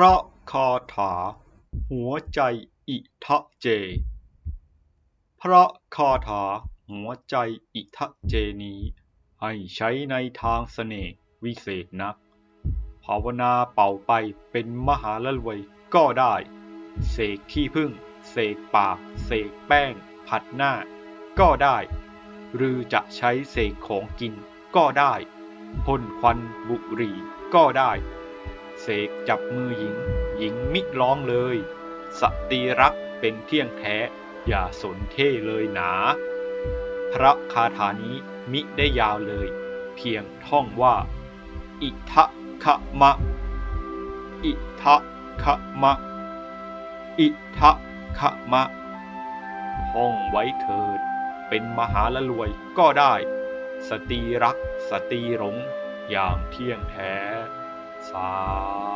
ระคาถา หัวใจอิทะเจ พระคาถา หัวใจอิทะเจนี้ ให้ใช้ในทางเสน่ห์วิเศษนัก ภาวนาเป่าไปเป็นมหาละรวยก็ได้ เสกขี้ผึ้งเสกปาก เสกแป้ง ผัดหน้า ก็ได้ หรือจะใช้เสกของกินก็ได้พ่นควันบุหรี่ก็ได้ เสกจับมือหญิง หญิงมิร้องเลย สตรีรักเป็นเที่ยงแท้ อย่าสนเท่เลยหนา พระคาถานี้มิได้ยาวเลย เพียงท่องว่า อิทะขะมะ อิทะขะมะ อิทะขะมะ ท่องไว้เถิด เป็นมหาละรวยก็ได้ สตรีรักสตรีหลงอย่างเที่ยงแท้ สา